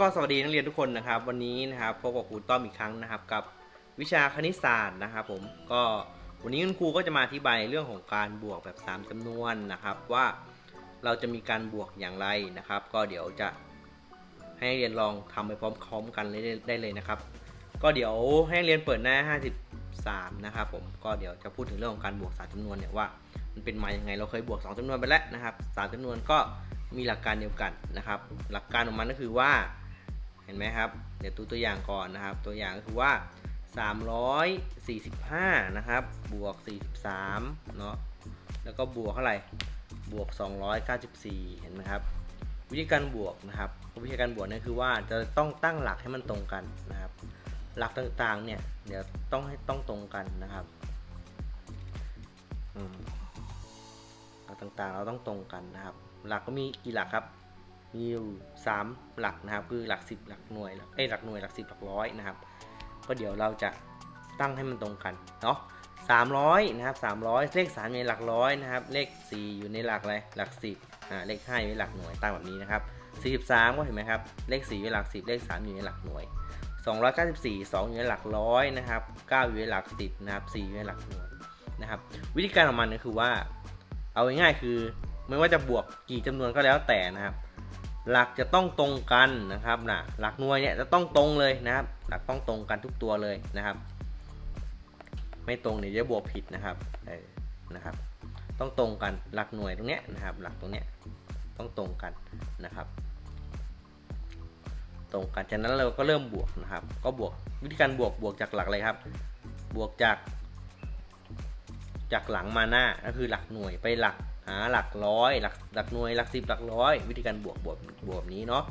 ก็สวัสดีนักเรียนทุกคนนะครับ วันนี้นะครับพบกับครูต้อมอีกครั้งนะครับ กับวิชาคณิตศาสตร์นะครับ ผมก็วันนี้คุณครูก็จะมาอธิบายเรื่องของการบวกแบบ 3จำนวนนะครับ ว่าเราจะมีการบวกอย่างไรนะครับ ก็เดี๋ยวจะให้นักเรียนลองทำไปพร้อมๆกันเลยได้เลยนะครับ ก็เดี๋ยวให้นักเรียนเปิดหน้า 53 นะครับ ผมก็เดี๋ยวจะพูดถึงเรื่องของการบวก3จำนวนเนี่ยว่ามันเป็นมาอย่างไงเราเคยบวก 2จำนวนไปแล้วนะครับ3จำนวนก็มีหลักการเดียวกันนะครับ หลักการของมันก็คือว่า ห็นไหมครับ เดี๋ยวดูตัวอย่างก่อนนะครับ ตัวอย่างก็คือว่า 345 นะครับ บวก 43 เนาะแล้วก็บวกเท่าไหร่ บวก 294 เห็นไหมครับ วิธีการบวกนะครับ วิธีการบวกเนี่ยคือว่าจะต้องตั้งหลักให้มันตรงกันนะครับ หลักต่างๆ เนี่ย เดี๋ยวต้องให้ต้องตรงกันนะครับอืมหลักต่างๆ เราต้องตรงกันนะครับ หลักก็มีกี่หลักครับ มีอยู่3หลักนะครับ คือหลัก10หลักหน่วยหลักเอ้หลักหน่วยหลัก10หลักร้อยนะครับ ก็เดี๋ยวเราจะตั้งให้มันตรงกันเนาะ300นะครับ300เลข3อยู่ในหลักร้อยนะครับ เลข4อยู่ในหลักอะไรหลัก10อ่าเลข5อยู่ในหลักหน่วยตั้งแบบนี้นะครับ43ก็เห็นไหมครับ เลข4อยู่ในหลัก10เลข3อยู่ในหลักหน่วย294 2อยู่ในหลักร้อยนะครับ9อยู่ในหลัก10นะครับ4อยู่ในหลักหน่วยนะครับวิธีการของมันก็คือว่า เอาง่ายๆคือ ไม่ว่าจะบวกกี่จำนวนก็แล้วแต่นะครับ หลักจะต้องตรงกันนะครับนะหลักหน่วยเนี่ยจะต้องตรงเลยนะครับ หลักต้องตรงกันทุกตัวเลยนะครับ ไม่ตรงเนี่ยจะบวกผิดนะครับเออนะครับ ต้องตรงกันหลักหน่วยตรงเนี้ยนะครับ หลักตรงเนี้ยต้องตรงกันนะครับ ตรงกันจากนั้นเราก็เริ่มบวกนะครับ ก็บวกวิธีการบวกบวกจากหลักอะไรครับ บวกจาก จากหลังมาหน้าก็คือหลักหน่วยไปหลัก หาหลักร้อยหลักหลักหน่วยหลักสิบหลักร้อย วิธีการบวกบวกบวกนี้เนาะ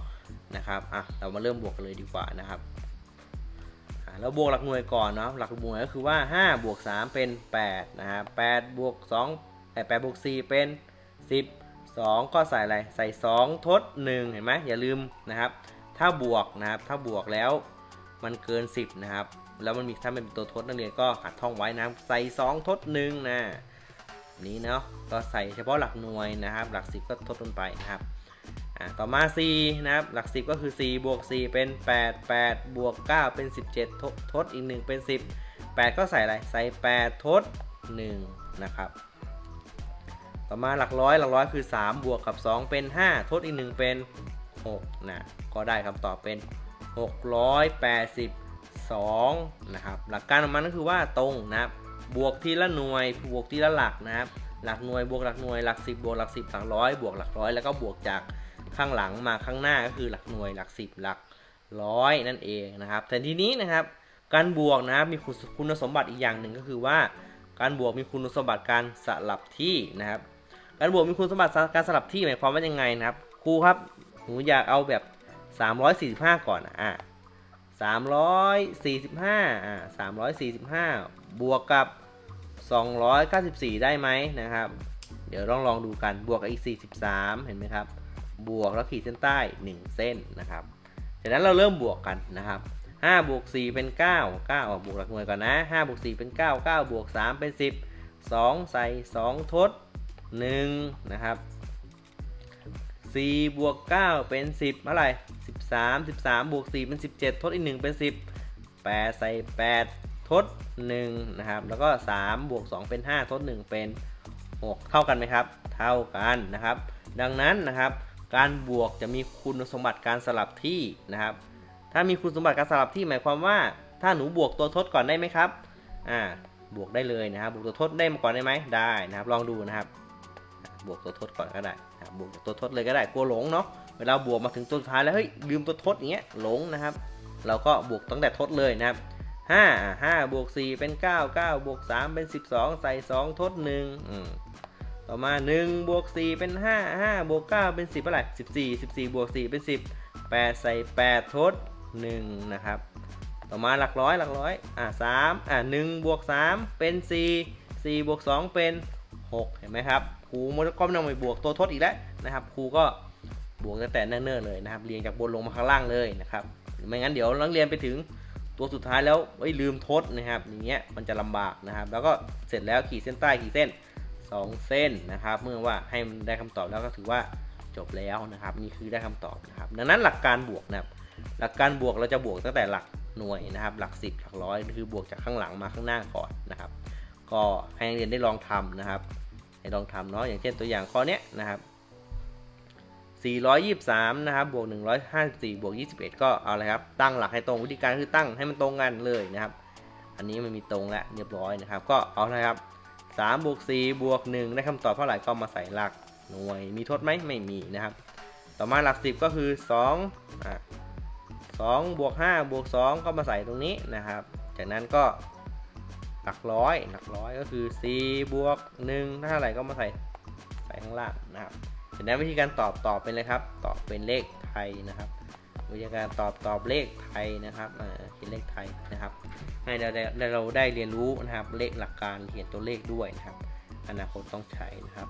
นะครับอะเรามาเริ่มบวกกันเลยดีกว่านะครับเราบวกหลักหน่วยก่อนเนาะหลักหน่วยก็คือว่า 5 บวก 3 เป็น 8 นะครับ8บวก2แต่8บวก 4 เป็น 10 2 ก็ใส่อะไร ใส่ 2 ทด 1 เห็นไหมอย่าลืมนะครับ ถ้าบวกนะครับ ถ้าบวกแล้วมันเกิน 10 นะครับ แล้วมันมีถ้าเป็นตัวทดนักเรียนก็หัดท่องไว้นะครับใส่ 2 ทด 1 นะ นี้เนาะก็ใส่เฉพาะหลักหน่วยนะครับ หลัก 10 ก็ทดลงไปนะครับต่อมา4นะครับ หลัก 10 ก็คือ4บวก 4 เป็น 8 8 บวก 9 เป็น 17 ทดทดอีก 1 เป็น 10 8 ก็ใส่อะไร ใส่ 8 ทด 1 นะครับ ต่อมาหลักร้อยหลักร้อยคือ 3 บวกกับ 2 เป็น 5 ทดอีก 1 เป็น 6 นะ ก็ได้คำตอบเป็น 682 นะครับ หลักการของมันก็คือว่าตรงนะครับ บวกทีละหน่วย บวกทีละหลักนะครับ หลักหน่วยบวกหลักหน่วยหลัก 10 บวกหลัก 10 หลักร้อยบวกหลักร้อยแล้วก็บวกจากข้างหลังมาข้างหน้าก็คือหลักหน่วยหลัก 10 หลักร้อยนั่นเองนะครับ แต่ทีนี้นะครับการบวกนะครับมีคุณสมบัติอีกอย่างหนึ่งก็คือว่า การบวกมีคุณสมบัติการสลับที่นะครับ การบวกมีคุณสมบัติการสลับที่หมายความว่ายังไงนะครับ ครูครับหนูอยากเอาแบบ 345 ก่อนอะ345อ่า345 บวกกับ 294 ได้ไหมนะครับ เดี๋ยวลองลองดูกันบวกกับอีก 43 เห็นไหมครับ บวกแล้วขีดเส้นใต้ 1 เส้นนะครับจากนั้นเราเริ่มบวกกันนะครับ5บวก4เป็น 9 9ออกบวกหลักหน่วยก่อนนะ5บวก4เป็น 9 9บวก3เป็น 10 2 ใส่ 2 ทด 1 นะครับ4บวก9เป็น 10เท่าไหร่13 13บวก4เป็น 17 ทดอีก 1 เป็น 10 8 ใส่ 8 ทด1นะครับ แล้วก็3บวก2เป็น 5 ทด 1 เป็น 6 เท่ากันไหมครับ เท่ากันนะครับ ดังนั้นนะครับ การบวกจะมีคุณสมบัติการสลับที่นะครับ ถ้ามีคุณสมบัติการสลับที่หมายความว่า ถ้าหนูบวกตัวทดก่อนได้ไหมครับ อ่า บวกได้เลยนะครับ บวกตัวทดได้มาก่อนได้ไหมได้นะครับ ลองดูนะครับ บวกตัวทดก่อนก็ได้นะบบวกตัวทดเลยก็ได้ กลัวหลงเนาะ เวลาบวกมาถึงตัวสุดท้ายแล้วเฮ้ยลืมตัวทดอย่างเงี้ยหลงนะครับ เราก็บวกตั้งแต่ทดเลยนะครับ ห้าห้าบวกสี่เป็นเก้าเก้าบวกสามเป็นสิบสองใส่สองทดหนึ่งอืมต่อมาหนึ่งบวกสี่เป็นห้าห้าบวกเก้าเป็นสิบเท่าไหร่สิบสี่สิบสี่บวกสี่เป็นสิบแปดใส่แปดทดหนึ่งนะครับ ต่อมาหลักร้อยหลักร้อยอ่าสามอ่าหนึ่งบวกสามเป็นสี่สี่บวกสองเป็นหกเห็นไหมครับครูมันก็ไม่ต้องไปบวกตัวทดอีกแล้วนะครับครูก็บวกตั้งแต่เนิ่นๆเลยนะครับ เรียงจากบนลงมาข้างล่างเลยนะครับ ไม่งั้นเดี๋ยวนักเรียนไปถึง ตัวสุดท้ายแล้วเอ้ยลืมทดนะครับ อย่างเงี้ยมันจะลำบากนะครับ แล้วก็เสร็จแล้วขีดเส้นใต้ขีดเส้น 2 เส้นนะครับ เมื่อว่าให้มันได้คำตอบแล้วก็ถือว่าจบแล้วนะครับ นี่คือได้คำตอบนะครับ ดังนั้นหลักการบวกนะครับ หลักการบวกเราจะบวกตั้งแต่หลักหน่วยนะครับ หลัก 10 หลักร้อยคือบวกจากข้างหลังมาข้างหน้าก่อนนะครับ ก็ให้นักเรียนได้ลองทำนะครับ ให้ลองทำเนาะอย่างเช่นตัวอย่างข้อเนี้ยนะครับ 423 นะครับ บวก 154 บวก 21 ก็เอาเลยครับ ตั้งหลักให้ตรง วิธีการคือตั้งให้มันตรงกันเลยนะครับ อันนี้มันมีตรงแล้วเรียบร้อยนะครับ ก็เอาเลยครับ3บวก4บวก1ได้คำตอบเท่าไหร่ก็มาใส่หลักหน่วย มีทดไหมไม่มีนะครับ ต่อมาหลัก 10 ก็คือ2อะ2บวก5บวก2ก็มาใส่ตรงนี้นะครับ จากนั้นก็หลักร้อยหลักร้อยก็คือ4บวก1เท่าไหร่ก็มาใส่ใส่ข้างล่างนะครับ จากนั้นวิธีการตอบตอบเป็นเลยครับ ตอบเป็นเลขไทยนะครับ วิธีการตอบตอบเลขไทยนะครับเออเขียนเลขไทยนะครับ ให้เราได้เราได้เรียนรู้นะครับเลขหลักการเขียนตัวเลขด้วยนะครับ อนาคตต้องใช้นะครับ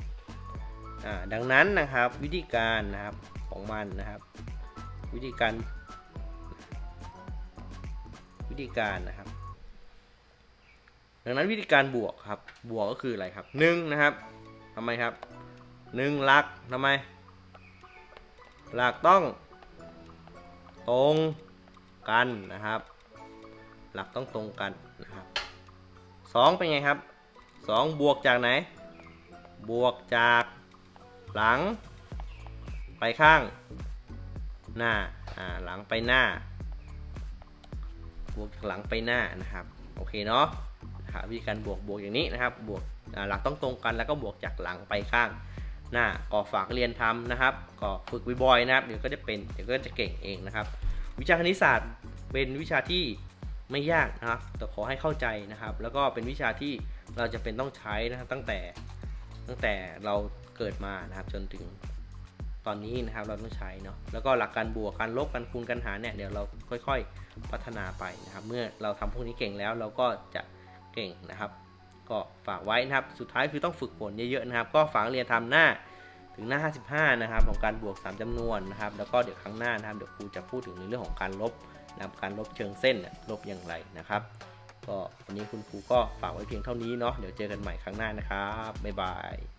อ่าดังนั้นนะครับวิธีการนะครับของมันนะครับ วิธีการ วิธีการนะครับ ดังนั้นวิธีการบวกครับบวกก็คืออะไรครับหนึ่งนะครับทำไมครับ หนึ่งหลักทำไม หลักต้อง ตรงกันนะครับ หลักต้องตรงกันนะครับสองเป็นไงครับสองบวกจากไหน บวกจากหลัง ไปข้าง หน้าอ่าหลังไปหน้า บวกจากหลังไปหน้านะครับโอเคเนาะวิธีการบวกบวกอย่างนี้นะครับบวกหลักต้องตรงกันแล้วก็บวกจากหลังไปข้าง น้าก็ฝากเรียนทำนะครับ ก็ฝึกบ่อยๆนะครับ เดี๋ยวก็จะเป็นเดี๋ยวก็จะเก่งเองนะครับ วิชาคณิตศาสตร์เป็นวิชาที่ไม่ยากนะครับ แต่ขอให้เข้าใจนะครับ แล้วก็เป็นวิชาที่เราจะเป็นต้องใช้นะครับตั้งแต่ตั้งแต่เราเกิดมานะครับจนถึงตอนนี้นะครับเราต้องใช้เนาะแล้วก็หลักการบวกการลบการคูณการหารเนี่ยเดี๋ยวเราค่อย ๆ พัฒนาไปนะครับ เมื่อเราทำพวกนี้เก่งแล้วเราก็จะเก่งนะครับ ก็ฝากไว้นะครับ สุดท้ายคือต้องฝึกฝนเยอะๆนะครับ ก็ฝากเรียนทำหน้าถึงหน้า 55 นะครับ ของการบวก 3จำนวนนะครับ แล้วก็เดี๋ยวครั้งหน้านะครับเดี๋ยวครูจะพูดถึงในเรื่องของการลบนะครับการลบเชิงเส้นลบอย่างไรนะครับ ก็วันนี้คุณครูก็ฝากไว้เพียงเท่านี้เนาะเดี๋ยวเจอกันใหม่ครั้งหน้านะครับบ๊ายบาย